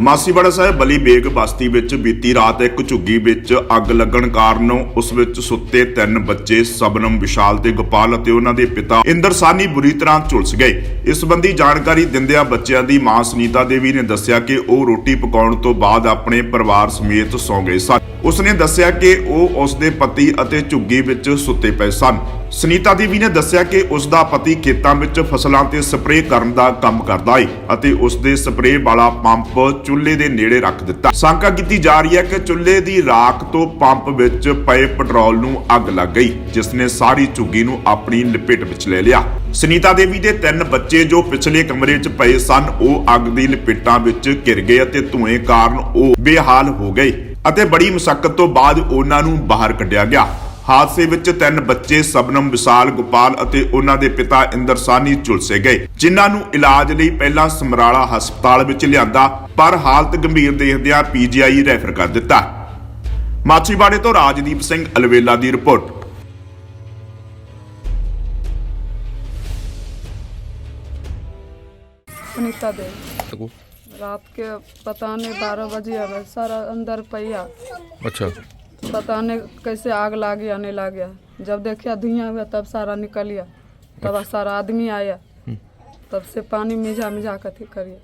ਮਾਸੀਵਾੜਾ ਸਾਹਿਬ ਬਲੀ ਬੇਗ ਬਸਤੀ ਵਿੱਚ ਬੀਤੀ ਰਾਤ ਇੱਕ ਝੁੱਗੀ ਵਿੱਚ ਅੱਗ ਲੱਗਣ ਕਾਰਨ ਉਸ ਵਿੱਚ ਸੁੱਤੇ ਤਿੰਨ ਬੱਚੇ, ਸਬਨਮ, ਵਿਸ਼ਾਲ ਤੇ ਗੋਪਾਲ ਅਤੇ ਉਹਨਾਂ ਦੇ ਪਿਤਾ ਇੰਦਰ ਸਾਨੀ ਬੁਰੀ ਤਰ੍ਹਾਂ ਝੁਲਸ ਗਏ। ਇਸ ਸੰਬੰਧੀ ਜਾਣਕਾਰੀ ਦਿੰਦਿਆਂ ਬੱਚਿਆਂ ਦੀ ਮਾਂ ਸੁਨੀਤਾ ਦੇਵੀ ਨੇ ਦੱਸਿਆ ਕਿ ਉਹ ਰੋਟੀ ਪਕਾਉਣ ਤੋਂ ਬਾਅਦ ਆਪਣੇ ਪਰਿਵਾਰ ਸਮੇਤ ਸੌਂ ਗਏ ਸਨ। ਉਸਨੇ ਦੱਸਿਆ ਕਿ ਉਹ ਉਸਦੇ ਪਤੀ ਅਤੇ ਝੁੱਗੀ ਵਿੱਚ ਸੁੱਤੇ ਪਏ ਸਨ। ਸੁਨੀਤਾ ਦੇਵੀ ਨੇ ਦੱਸਿਆ ਕਿ ਉਸ ਦਾ ਪਤੀ ਖੇਤਾਂ ਵਿੱਚ ਫਸਲਾਂ ਤੇ ਸਪਰੇਅ ਕਰਨ ਦਾ ਕੰਮ ਕਰਦਾ ਹੈ ਅਤੇ ਉਸ ਦੇ ਸਪਰੇਅ ਵਾਲਾ ਪੰਪ ਚੁੱਲ੍ਹੇ ਦੇ ਨੇੜੇ ਰੱਖ ਦਿੱਤਾ। ਸ਼ੰਕਾ ਕੀਤੀ ਜਾ ਰਹੀ ਹੈ ਕਿ ਚੁੱਲ੍ਹੇ ਦੀ ਰਾਖ ਤੋਂ ਪੰਪ ਵਿੱਚ ਪਏ ਪੈਟਰੋਲ ਨੂੰ ਅੱਗ ਲੱਗ ਗਈ, ਜਿਸ ਨੇ ਸਾਰੀ ਝੁੱਗੀ ਨੂੰ ਆਪਣੀ ਲਪੇਟ ਵਿੱਚ ਲੈ ਲਿਆ। ਸੁਨੀਤਾ ਦੇਵੀ ਦੇ ਤਿੰਨ ਬੱਚੇ ਜੋ ਪਿਛਲੇ ਕਮਰੇ 'ਚ ਪਏ ਸਨ, ਉਹ ਅੱਗ ਦੀ ਲਪੇਟਾਂ ਵਿੱਚ ਘਿਰ ਗਏ ਅਤੇ ਧੂਏ ਕਾਰਨ ਉਹ ਬੇਹਾਲ ਹੋ ਗਏ ਅਤੇ ਬੜੀ ਮੁਸ਼ਕਲ ਤੋਂ ਬਾਅਦ ਉਹਨਾਂ ਨੂੰ ਬਾਹਰ ਕੱਢਿਆ ਗਿਆ। ਹਾਦਸੇ ਵਿੱਚ ਤਿੰਨ ਬੱਚੇ ਸਬਨਮ ਵਿਸਾਲ ਗੋਪਾਲ ਅਤੇ ਉਹਨਾਂ ਦੇ ਪਿਤਾ ਇੰਦਰ ਸਾਨੀ ਝੁਲਸੇ ਗਏ ਜਿਨ੍ਹਾਂ ਨੂੰ ਇਲਾਜ ਲਈ ਪਹਿਲਾਂ ਸਮਰਾਲਾ ਹਸਪਤਾਲ ਵਿੱਚ ਲਿਆਂਦਾ ਪਰ ਹਾਲਤ ਗੰਭੀਰ ਦੇਖਦਿਆਂ ਪੀਜੀਆਈ ਰੈਫਰ ਕਰ ਦਿੱਤਾ ਮਾਛੀਵਾੜੇ ਤੋਂ ਰਾਜਦੀਪ ਸਿੰਘ ਅਲਵੇਲਾ ਦੀ ਰਿਪੋਰਟ सुनीता देवी रात के पता नहीं बारह बजे अब सारा अंदर पैया अच्छा पता नहीं कैसे आग लाग गया नहीं लाग। गया जब देखिया धुआँ हुआ तब सारा निकल गया तब सारा आदमी आया। तब से पानी मिझा मिझा कर करिए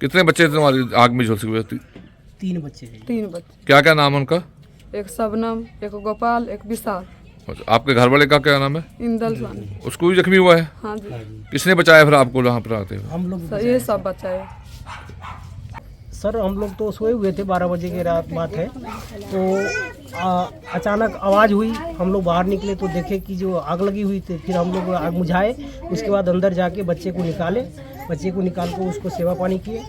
कितने बच्चे थे तुम्हारी? आग में झुलसे ती- तीन बच्चे तीन बच्चे। क्या क्या नाम है उनका? एक शबनम एक गोपाल एक विशाल। अच्छा, आपके घर वाले का क्या नाम है? इंदल सानी उसको भी जख्मी हुआ है? हाँ जी। किसने बचाया फिर आपको वहाँ पर आते हुए? हम लोग ये सब बचाए सर हम लोग तो सोए हुए थे बारह बजे की रात बात है। तो आ, अचानक आवाज़ हुई हम लोग बाहर निकले तो देखे कि जो आग लगी हुई थी फिर हम लोग आग बुझाए उसके बाद अंदर जाके बच्चे को निकाले बच्चे को निकाल कर उसको सेवा पानी किए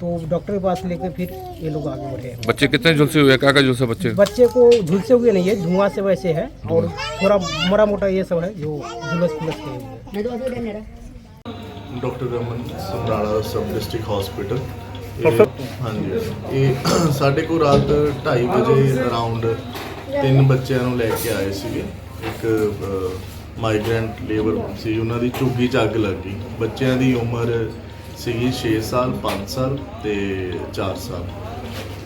तो डॉक्टर के पास लेके फिर ये लोग आगे बढ़े। बच्चे कितने झुलसे हुए क्या का झुलसे बच्चे? बच्चे को झुलसे हुए नहीं है धुआँ से वैसे है और थोड़ा मरा मोटा ये सब है जो झुलस फुलस के डॉक्टर रमन सब डिस्ट्रिक्ट हॉस्पिटल। ਹਸਪੀਟਲ ਹਾਂਜੀ। ਇਹ ਸਾਡੇ ਕੋਲ ਰਾਤ 2:30 ਵਜੇ ਅਰਾਊਂਡ ਤਿੰਨ ਬੱਚਿਆਂ ਨੂੰ ਲੈ ਕੇ ਆਏ ਸੀਗੇ। ਇੱਕ ਮਾਈਗ੍ਰੈਂਟ ਲੇਬਰ ਸੀ ਉਹਨਾਂ ਦੀ ਝੁੱਗੀ 'ਚ ਅੱਗ ਲੱਗ ਗਈ। ਬੱਚਿਆਂ ਦੀ ਉਮਰ ਸੀਗੀ 6 ਸਾਲ 5 ਸਾਲ ਤੇ 4 ਸਾਲ।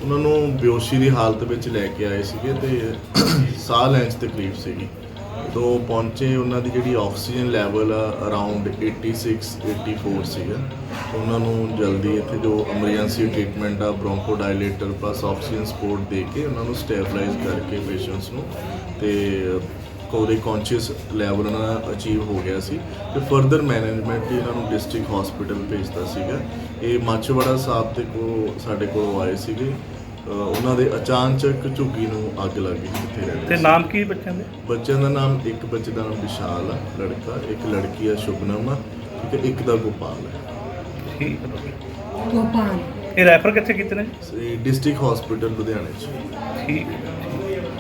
ਉਹਨਾਂ ਨੂੰ ਬੇਹੋਸ਼ੀ ਦੀ ਹਾਲਤ ਵਿੱਚ ਲੈ ਕੇ ਆਏ ਸੀਗੇ ਤੇ ਸਾਹ ਲੈਣ 'ਚ ਤਕਲੀਫ ਸੀਗੀ। ਜਦੋਂ ਪਹੁੰਚੇ ਉਹਨਾਂ ਦੀ ਜਿਹੜੀ ਆਕਸੀਜਨ ਲੈਵਲ ਆ ਅਰਾਊਂਡ 86 84 ਸੀਗਾ। ਉਹਨਾਂ ਨੂੰ ਜਲਦੀ ਇੱਥੇ ਜੋ ਐਮਰਜੈਂਸੀ ਟ੍ਰੀਟਮੈਂਟ ਆ bronchodilator pulse oxygen support ਦੇ ਕੇ ਉਹਨਾਂ ਨੂੰ ਸਟੇਬਲਾਈਜ਼ ਕਰਕੇ ਪੇਸ਼ੈਂਟਸ ਨੂੰ ਤੇ ਉਹਦੇ ਕੌਨਸ਼ੀਅਸ ਲੈਵਲ ਉਹਨਾਂ ਦਾ ਅਚੀਵ ਹੋ ਗਿਆ ਸੀ। ਤੇ ਫਰਦਰ ਮੈਨੇਜਮੈਂਟ ਲਈ ਇਹਨਾਂ ਨੂੰ ਡਿਸਟ੍ਰਿਕਟ ਹਸਪੀਟਲ ਭੇਜਤਾ ਸੀਗਾ। ਇਹ ਮਾਛਵਾੜਾ ਸਾਹਿਬ ਦੇ ਕੋਲ, ਸਾਡੇ ਕੋਲ ਆਏ ਸੀਗੇ। ਉਹਨਾਂ ਦੇ ਅਚਾਨਚਕ ਝੁੱਗੀ ਨੂੰ ਅੱਗ ਲੱਗ ਗਈ ਜਿੱਥੇ ਰਹਿੰਦੇ ਤੇ ਸੀ। ਨਾਮ ਕੀ ਬੱਚਿਆਂ ਦੇ? ਬੱਚਿਆਂ ਦਾ ਨਾਮ ਇੱਕ ਬੱਚੇ ਦਾ ਨਾਮ ਵਿਸ਼ਾਲ ਆ ਲੜਕਾ ਇੱਕ ਲੜਕੀ ਆ ਸ਼ੁਭਨਮ ਆ ਠੀਕ ਹੈ ਇੱਕ ਦਾ ਗੋਪਾਲ ਹੈ ਠੀਕ ਹੈ ਡਾਕਟਰ। ਇਹ ਰੈਫਰ ਕਿੱਥੇ ਕੀਤੇ ਨੇ? ਡਿਸਟ੍ਰਿਕਟ ਹਸਪੀਟਲ ਲੁਧਿਆਣੇ ਚ। ਠੀਕ ਹੈ, ਠੀਕ